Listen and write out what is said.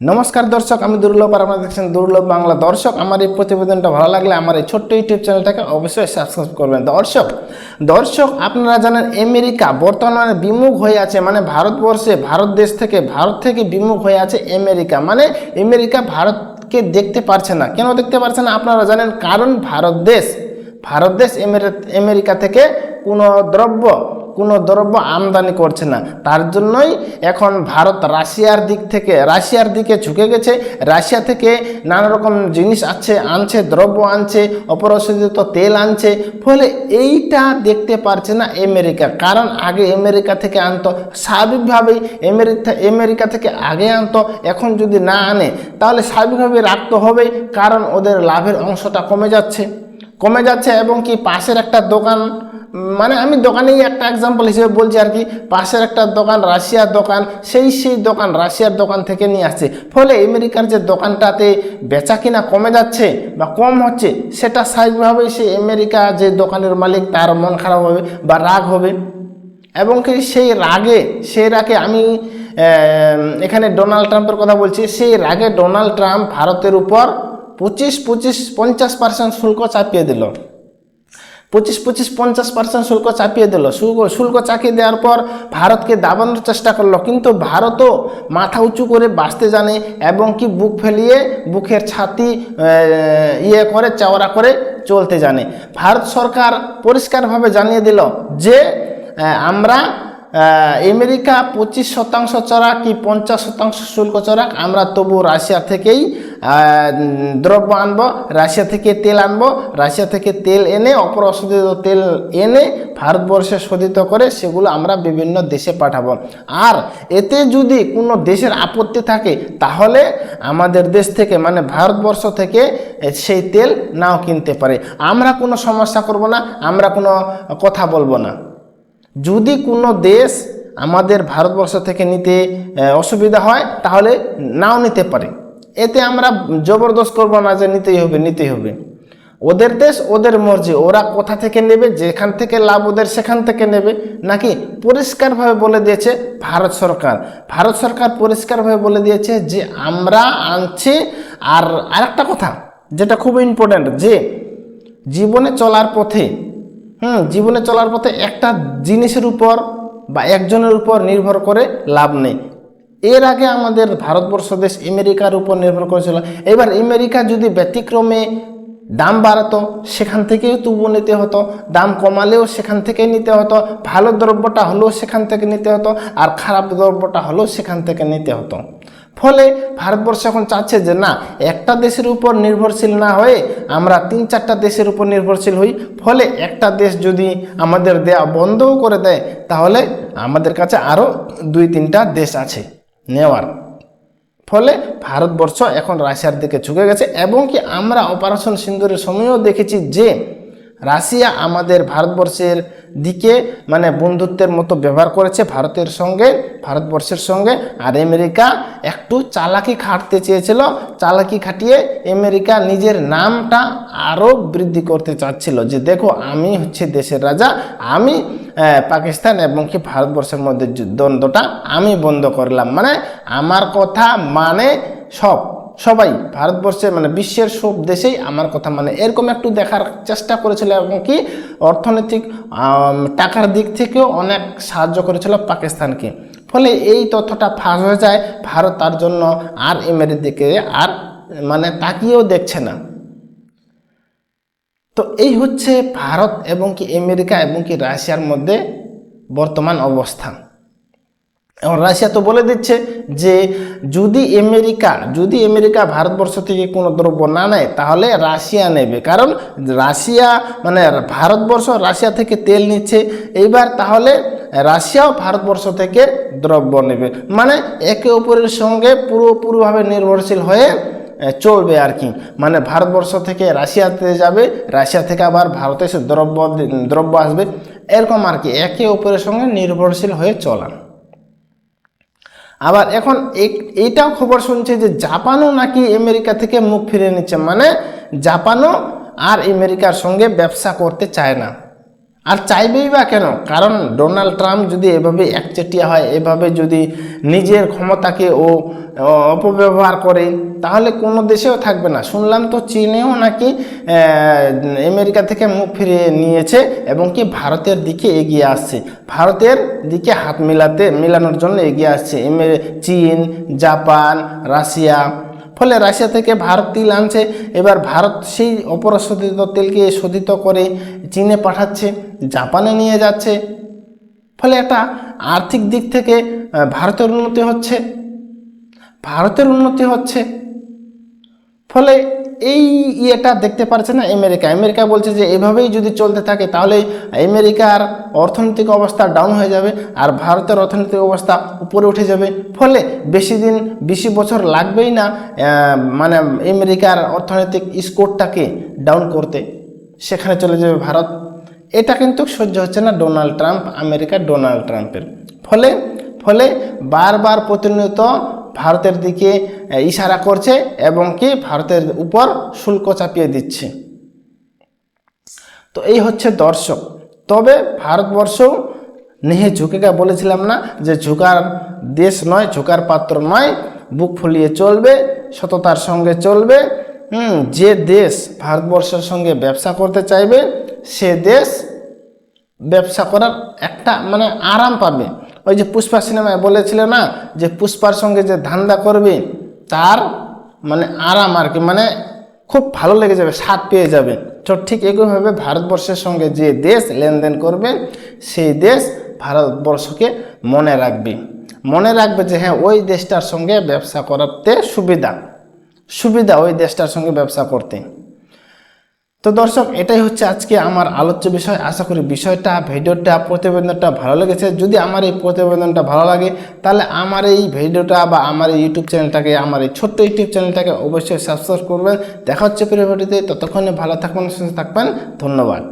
নমস্কার দর্শক, আমি দুর্লভ আর আপনারা দেখছেন দুর্লভ বাংলা। দর্শক, আমার এই প্রতিবেদনটা ভালো লাগলে আমার এই ছোট্ট ইউটিউব চ্যানেলটাকে অবশ্যই সাবস্ক্রাইব করবেন। দর্শক দর্শক, আপনারা জানেন আমেরিকা বর্তমানে বিমুখ হয়ে আছে মানে ভারতবর্ষে, ভারত দেশ থেকে, ভারত থেকে বিমুখ হয়ে আছে আমেরিকা। মানে আমেরিকা ভারতকে দেখতে পারছে না। কেন দেখতে পারছে না? আপনারা জানেন কারণ ভারত দেশ ভারত দেশ আমেরিকা থেকে কোনো দ্রব্য কোনো দ্রব্য আমদানি করছে না। তার জন্যই এখন ভারত রাশিয়ার দিক থেকে, রাশিয়ার দিকে ঝুঁকে গেছে। রাশিয়া থেকে নানা রকম জিনিস আছে, আনছে, দ্রব্য আনছে, অপরশোধিত তেল আনছে। ফলে এইটা দেখতে পারছে না আমেরিকা। কারণ আগে আমেরিকা থেকে আনতো, স্বাভাবিকভাবেই আমেরিকা আমেরিকা থেকে আগে আনতো, এখন যদি না আনে, তাহলে স্বাভাবিকভাবে রাখতে হবে কারণ ওদের লাভের অংশটা কমে যাচ্ছে। কমে যাচ্ছে এবং কি পাশের একটা দোকান মানে আমি দোকানেই একটা এক্সাম্পল হিসেবে বলছি আর কি, পাশের একটা দোকান, রাশিয়ার দোকান, সেই সেই দোকান, রাশিয়ার দোকান থেকে নিয়ে আসছে। ফলে আমেরিকার যে দোকানটাতে বেচা কিনা কমে যাচ্ছে বা কম হচ্ছে, সেটা স্বাভাবিকভাবেই সে আমেরিকা যে দোকানের মালিক, তার মন খারাপ হবে বা রাগ হবে। এবং কি সেই রাগে সেই রাগে আমি এখানে ডোনাল্ড ট্রাম্পের কথা বলছি, সেই রাগে ডোনাল্ড ট্রাম্প ভারতের উপর পঁচিশ পঁচিশ, পঞ্চাশ পার্সেন্ট শুল্ক চাপিয়ে দিল। পঁচিশ পঁচিশ, পঞ্চাশ পার্সেন্ট শুল্ক চাপিয়ে দিল। শুল্ক চাপিয়ে দেওয়ার পর ভারতকে দাবানোর চেষ্টা করল। কিন্তু ভারতও মাথা উঁচু করে বাঁচতে জানে এবং কি বুক ফেলিয়ে বুকের ছাতি ইয়ে করে, চওড়া করে চলতে জানে। ভারত সরকার পরিষ্কারভাবে জানিয়ে দিল যে আমরা আমেরিকা পঁচিশ শতাংশ চড়া কি পঞ্চাশ শতাংশ শুল্ক চড়াক আমরা তবু রাশিয়া থেকেই দ্রব্য আনব, রাশিয়া থেকে তেল আনব, রাশিয়া থেকে তেল এনে, অপরশোধিত তেল এনে ভারতবর্ষে শোধিত করে সেগুলো আমরা বিভিন্ন দেশে পাঠাবো। আর এতে যদি কোনো দেশের আপত্তি থাকে, তাহলে আমাদের দেশ থেকে মানে ভারতবর্ষ থেকে সেই তেল নাও কিনতে পারে। আমরা কোনো সমস্যা করব না, আমরা কোনো কথা বলব না। যদি কোনো দেশ আমাদের ভারতবর্ষ থেকে নিতে অসুবিধা হয়, তাহলে নাও নিতে পারে। এতে আমরা জবরদস্ত করব না যে নিতেই হবে নিতেই হবে। ওদের দেশ, ওদের মর্জি। ওরা কোথা থেকে নেবে, যেখান থেকে লাভ ওদের সেখান থেকে নেবে, নাকি পরিষ্কারভাবে বলে দিয়েছে ভারত সরকার? ভারত সরকার পরিষ্কারভাবে বলে দিয়েছে যে আমরা আনছি, আর আরেকটা কথা, যেটা খুব ইম্পর্ট্যান্ট যে জীবনে চলার পথে, হুম, জীবনে চলার পথে একটা জিনিসের উপর বা একজনের উপর নির্ভর করে লাভ নেই। এর আগে আমাদের ভারতবর্ষ দেশ আমেরিকার উপর নির্ভর করেছিল। এবার আমেরিকা যদি ব্যতিক্রমে দাম বাড়াতো, সেখান থেকেই তবু নিতে হতো, দাম কমালেও সেখান থেকে নিতে হতো, ভালো দ্রব্যটা হলেও সেখান থেকে নিতে হতো, আর খারাপ দ্রব্যটা হলেও সেখান থেকে নিতে হতো। ফলে ভারতবর্ষ এখন চাচ্ছে যে, না, একটা দেশের উপর নির্ভরশীল না হয়ে আমরা তিন চারটা দেশের উপর নির্ভরশীল হই। ফলে একটা দেশ যদি আমাদের দেয়া বন্ধও করে দেয়, তাহলে আমাদের কাছে আরও দুই তিনটা দেশ আছে। নেওয়ার। ফলে ভারতবর্ষ এখন রাশিয়ার দিকে ঝুঁকে গেছে এবং কি আমরা অপারেশন সিন্দুরের সময়ও দেখেছি যে রাশিয়া আমাদের ভারতবর্ষের দিকে মানে বন্ধুত্বের মতো ব্যবহার করেছে ভারতের সঙ্গে, ভারতবর্ষের সঙ্গে। আর আমেরিকা একটু চালাকি খাটতে চেয়েছিল, চালাকি খাটিয়ে আমেরিকা নিজের নামটা আরও বৃদ্ধি করতে চাচ্ছিল যে দেখো আমি হচ্ছে দেশের রাজা, আমি পাকিস্তান এবং কি ভারতবর্ষের মধ্যে দ্বন্দ্বটা আমি বন্ধ করলাম। মানে আমার কথা মানে সব, সবাই ভারতবর্ষে মানে বিশ্বের সব দেশেই আমার কথা মানে। এরকম একটু দেখার চেষ্টা করেছিল এবং কি অর্থনৈতিক টাকার দিক থেকেও অনেক সাহায্য করেছিল পাকিস্তানকে। ফলে এই তথ্যটা ফাঁস হয়ে যায়, ভারত তার জন্য আর এমেরির দিকে আর মানে তাকিয়েও দেখছে না। তো এই হচ্ছে ভারত এবং কি আমেরিকা এবং কি রাশিয়ার মধ্যে বর্তমান অবস্থান। এবং রাশিয়া তো বলে দিচ্ছে যে যদি আমেরিকা যদি আমেরিকা ভারতবর্ষ থেকে কোনো দ্রব্য না নেয়, তাহলে রাশিয়া নেবে। কারণ রাশিয়া মানে ভারতবর্ষ রাশিয়া থেকে তেল নিচ্ছে, এইবার তাহলে রাশিয়াও ভারতবর্ষ থেকে দ্রব্য নেবে। মানে একে অপরের সঙ্গে পুরোপুরিভাবে নির্ভরশীল হয়ে চলবে আর কি। মানে ভারতবর্ষ থেকে রাশিয়াতে যাবে, রাশিয়া থেকে আবার ভারতে এসে দ্রব্য দ্রব্য আসবে। এরকম আর কি, একে অপরের সঙ্গে নির্ভরশীল হয়ে চলা আবার এখন এইটাও খবর শুনছে যে জাপানও নাকি আমেরিকা থেকে মুখ ফিরে নিচ্ছে। মানে জাপানও আর আমেরিকার সঙ্গে ব্যবসা করতে চায় না। আর চাইবেই বা কেন? কারণ ডোনাল্ড ট্রাম্প যদি এভাবে একচেটিয়া হয়, এভাবে যদি নিজের ক্ষমতাকে ও অপব্যবহার করে, তাহলে কোনো দেশেও থাকবে না। শুনলাম তো চীনেও নাকি আমেরিকা থেকে মুখ ফিরিয়ে নিয়েছে এবং কি ভারতের দিকে এগিয়ে আসছে। ভারতের দিকে হাত মিলাতে, মিলানোর জন্য এগিয়ে আসছে। চীন, জাপান, রাশিয়া ফলে রাশিয়া থেকে ভারত তিল আনছে। এবার ভারত সেই অপরশোধিত তেলকে শোধিত করে চীনে পাঠাচ্ছে, জাপানে নিয়ে যাচ্ছে। ফলে একটা আর্থিক দিক থেকে ভারতের উন্নতি হচ্ছে। ভারতের উন্নতি হচ্ছে। ফলে এই ইয়েটা দেখতে পারছে না আমেরিকা। আমেরিকা বলছে যে, এভাবেই যদি চলতে থাকে তাহলে আমেরিকার অর্থনৈতিক অবস্থা ডাউন হয়ে যাবে আর ভারতের অর্থনৈতিক অবস্থা উপরে উঠে যাবে। ফলে বেশি দিন, বেশি বছর লাগবেই না মানে আমেরিকার অর্থনৈতিক স্কোরটাকে ডাউন করতে। সেখানে চলে যাবে ভারত। এটা কিন্তু সহ্য হচ্ছে না ডোনাল্ড ট্রাম্প আমেরিকার ডোনাল্ড ট্রাম্পের। ফলে ফলে বারবার প্রতিনিয়ত ভারতের দিকে ইশারা করছে এবং কি ভারতের উপর শুল্ক চাপিয়ে দিচ্ছে। তো এই হচ্ছে দর্শক। তবে ভারতবর্ষ নেহে ঝুঁকেগা বলেছিলাম না যে ঝুঁকার দেশ নয়, ঝুঁকার পাত্র নয়, বুক ফুলিয়ে চলবে, সততার সঙ্গে চলবে। যে দেশ ভারতবর্ষের সঙ্গে ব্যবসা করতে চাইবে, সে দেশ ব্যবসা করার একটা মানে আরাম পাবে। ওই যে পুষ্পা সিনেমায় বলেছিল না যে পুষ্পার সঙ্গে যে ধান্দা করবে, তার মানে আরাম আর কি মানে খুব ভালো লেগে যাবে, স্বাদ পেয়ে যাবে। তো ঠিক একইভাবে ভারতবর্ষের সঙ্গে যে দেশ লেনদেন করবে, সেই দেশ ভারতবর্ষকে মনে রাখবে। মনে রাখবে যে হ্যাঁ ওই দেশটার সঙ্গে ব্যবসা করাতে সুবিধা। সুবিধা ওই দেশটার সঙ্গে ব্যবসা করতে। তো দর্শক, এটাই হচ্ছে আজকে আমার আলোচ্য বিষয়। আশা করি বিষয়টা, ভিডিওটা, প্রতিবেদনটা ভালো লেগেছে। যদি আমার এই প্রতিবেদনটা ভালো লাগে, তাহলে আমার এই ভিডিওটা বা আমার এই ইউটিউব চ্যানেলটাকে, আমার এই ছোট্ট ইউটিউব চ্যানেলটাকে অবশ্যই সাবস্ক্রাইব করবেন। দেখা হচ্ছে প্রিয় ততক্ষণে ভালো থাকবেন, সুস্থ থাকবেন। ধন্যবাদ।